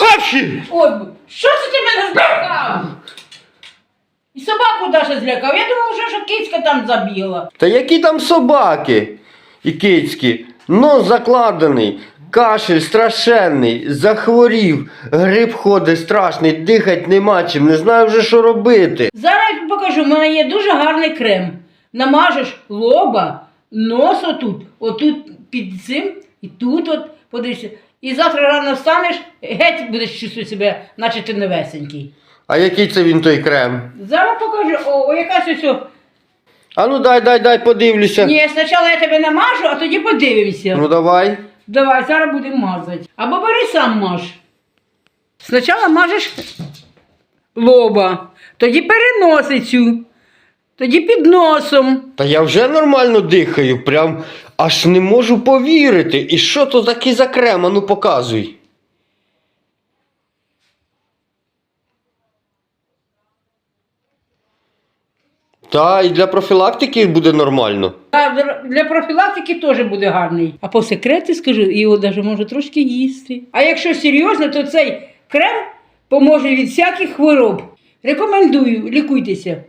Гапші! Ой, що це ти мене злякав? І собаку даже злякав. Я думав, що, що кицька там забігла. Та які там собаки і кицькі? Нос закладений, кашель страшенний, захворів, грип ходить страшний, дихать нема чим, не знаю вже що робити. Зараз я тобі покажу, в мене є дуже гарний крем. Намажеш лоба, нос отут, отут під цим, і тут от, подивися. І завтра рано встанеш, геть будеш чувствувати себе, наче ти новесенький. А який це він той крем? Зараз покажу, о, о якась ось. о. А ну дай, дай, дай, подивлюся. Ні, спочатку я тебе намажу, а тоді подивимося. Ну давай. Давай, зараз будемо мазати. Або бери сам маж. Спочатку мажеш лоба, тоді переносицю, тоді під носом. Та я вже нормально дихаю, прям аж не можу повірити. І що то таке за крем? Ну показуй. Та і для профілактики буде нормально. А для- профілактики теж буде гарний. А по секреті скажу, його навіть можна трошки їсти. А якщо серйозно, то цей крем поможе від всяких хвороб. Рекомендую, лікуйтеся.